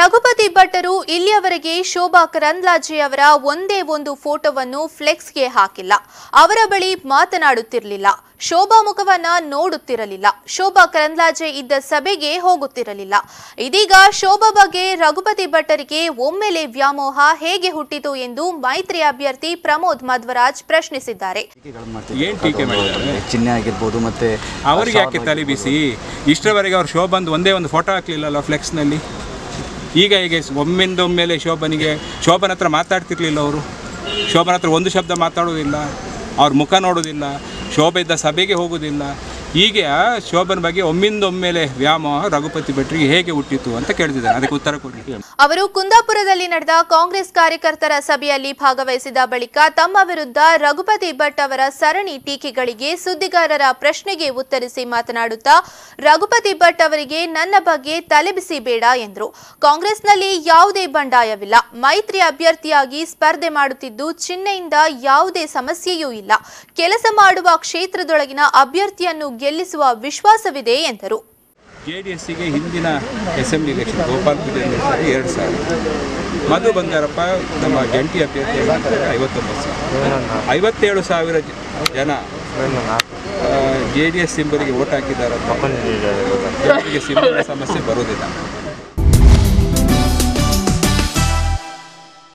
ರಘುಪತಿ ಭಟ್ಟರು ಇಲ್ಲಿಯವರೆಗೆ ಶೋಭಾ ಕರಂದ್ಲಾಜೆ ಅವರ ಒಂದೇ ಒಂದು ಫೋಟೋವನ್ನು ಫ್ಲೆಕ್ಸ್ಗೆ ಹಾಕಿಲ್ಲ. ಅವರ ಬಳಿ ಮಾತನಾಡುತ್ತಿರಲಿಲ್ಲ. ಶೋಭಾ ಮುಖವನ್ನ ನೋಡುತ್ತಿರಲಿಲ್ಲ. ಶೋಭಾ ಕರಂದ್ಲಾಜೆ ಇದ್ದ ಸಭೆಗೆ ಹೋಗುತ್ತಿರಲಿಲ್ಲ. ಇದೀಗ ಶೋಭಾ ಬಗ್ಗೆ ರಘುಪತಿ ಭಟ್ಟರಿಗೆ ಒಮ್ಮೆಲೆ ವ್ಯಾಮೋಹ ಹೇಗೆ ಹುಟ್ಟಿತು ಎಂದು ಮೈತ್ರಿ ಅಭ್ಯರ್ಥಿ ಪ್ರಮೋದ್ ಮಧ್ವರಾಜ್ ಪ್ರಶ್ನಿಸಿದ್ದಾರೆ? ಚಿಹ್ನೆ ಆಗಿರ್ಬೋದು ಮತ್ತೆ ಅವರಿಗೆ ಯಾಕೆ ತಲೆ ಬಿಸಿ? ಇಷ್ಟರವರೆಗೆ ಅವ್ರು ಶೋಭಾ ಒಂದೇ ಒಂದು ಫೋಟೋ ಹಾಕ್ಲಿಲ್ಲಲ್ಲ ಫ್ಲೆಕ್ಸ್ನಲ್ಲಿ? ಈಗ ಹೇಗೆ ಒಮ್ಮಿಂದೊಮ್ಮೆಲೆ ಶೋಭನಿಗೆ, ಶೋಭನ ಹತ್ರ ಮಾತಾಡ್ತಿರ್ಲಿಲ್ಲ ಅವರು. ಶೋಭನ ಹತ್ರ ಒಂದು ಶಬ್ದ ಮಾತಾಡೋದಿಲ್ಲ, ಅವ್ರ ಮುಖ ನೋಡೋದಿಲ್ಲ, ಶೋಭೆ ಇದ್ದ ಸಭೆಗೆ ಹೋಗೋದಿಲ್ಲ. ಹೀಗೆ ಶೋಭನ ಬಗ್ಗೆ ಒಮ್ಮಿಂದೊಮ್ಮೆಲೆ ವ್ಯಾಮೋಹ ರಘುಪತಿ ಭಟ್ರಿಗೆ ಹೇಗೆ ಹುಟ್ಟಿತು ಅಂತ ಕೇಳ್ತಿದ್ದಾರೆ. ಅದಕ್ಕೆ ಉತ್ತರ ಕೊಡಿ. ಅವರು ಕುಂದಾಪುರದಲ್ಲಿ ನಡೆದ ಕಾಂಗ್ರೆಸ್ ಕಾರ್ಯಕರ್ತರ ಸಭೆಯಲ್ಲಿ ಭಾಗವಹಿಸಿದ ಬಳಿಕ ತಮ್ಮ ವಿರುದ್ಧ ರಘುಪತಿ ಭಟ್ ಅವರ ಸರಣಿ ಟೀಕೆಗಳಿಗೆ ಸುದ್ದಿಗಾರರ ಪ್ರಶ್ನೆಗೆ ಉತ್ತರಿಸಿ ಮಾತನಾಡುತ್ತಾ, ರಘುಪತಿ ಭಟ್ ಅವರಿಗೆ ನನ್ನ ಬಗ್ಗೆ ತಲೆಬಿಸಿ ಬೇಡ ಎಂದರು. ಕಾಂಗ್ರೆಸ್ನಲ್ಲಿ ಯಾವುದೇ ಬಂಡಾಯವಿಲ್ಲ. ಮೈತ್ರಿ ಅಭ್ಯರ್ಥಿಯಾಗಿ ಸ್ಪರ್ಧೆ ಮಾಡುತ್ತಿದ್ದು, ಚಿಹ್ನೆಯಿಂದ ಯಾವುದೇ ಸಮಸ್ಯೆಯೂ ಇಲ್ಲ. ಕೆಲಸ ಮಾಡುವ ಕ್ಷೇತ್ರದೊಳಗಿನ ಅಭ್ಯರ್ಥಿಯನ್ನು ಗೆಲ್ಲಿಸುವ ವಿಶ್ವಾಸವಿದೆ, ಎಂದರು. ಜೆ ಡಿ ಎಸ್ಸಿಗೆ ಹಿಂದಿನ ಅಸೆಂಬ್ಲಿ ಎಲೆಕ್ಷನ್ ಗೋಪಾಲ್ಪುರದಲ್ಲಿ ಎರಡು ಸಾವಿರ ಮಧು ಬಂಗಾರಪ್ಪ ನಮ್ಮ ಜಂಟಿ ಅಭ್ಯರ್ಥಿ ಐವತ್ತೊಂಬತ್ತು ಸಾವಿರ. ಐವತ್ತೇಳು ಸಾವಿರ ಜನ ಜೆ ಡಿ ಎಸ್ ಸಿಂಬರಿಗೆ ಓಟ್ ಹಾಕಿದ್ದಾರೆ ಸಿಂಬಲ್ ಸಮಸ್ಯೆ ಬರೋದಿಲ್ಲ